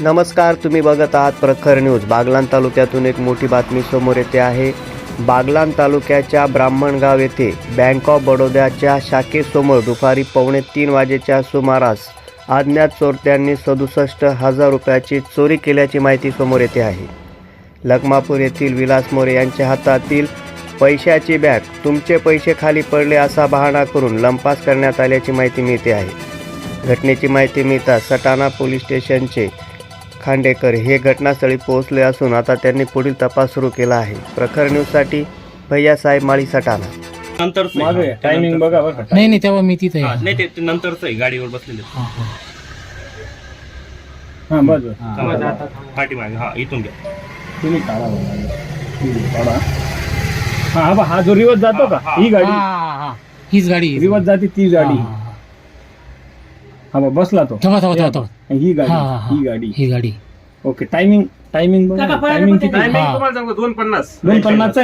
नमस्कार तुम्ही बघत आहात प्रखर न्यूज. बागलान तालुक्यातून एक मोठी बातमी समोर येते आहे. बागलान तालुक्याच्या ब्राह्मणगाव येथे बँक ऑफ बडोद्याच्या शाखेसमोर दुपारी पावणे तीन वाजेच्या सुमारास अज्ञात चोरट्यांनी सदुसष्ट हजार रुपयाची चोरी केल्याची माहिती समोर येते आहे. लखमापूर येथील विलास मोरे यांच्या हातातील पैशाची बॅग तुमचे पैसे खाली पडले असा बहाणा करून लंपास करण्यात आल्याची माहिती मिळते आहे. घटनेची माहिती मिळताच सटाणा पोलीस स्टेशनचे खांडेकर हे घटनास्थळी पोहोचले असून आता त्यांनी पुढील तपास सुरू केला आहे प्रखर न्यूजसाठी भैयासाहेब माळी सटाणा नंतरच आहे. मागे ते टायमिंग नंतर. बघा बरं नाही नाही तेव्हा मी तिथे हा. नाही ते ते नंतरच आहे गाडीवर बसलेले हा, हा. हा बस बस. चला, पाठीमागे हा इथून घ्या तुम्ही काढा बघा. तुम्ही काढा हा हा बघ, हा जो रिवर्स जातो का हा, ही हा, गाडी हा, हा. हीच गाडी आहे. रिवर्स जाते ती गाडी हा, हा, हा. बसला तो थांबा थांबा थांबा थांबा. ही गाडी हा, हा, हा. ही गाडी ही गाडी ओके टायमिंग टायमिंग टायमिंग किती. तुम्हाला सांगतो दोन पन्नास दोन पन्नासचा आहे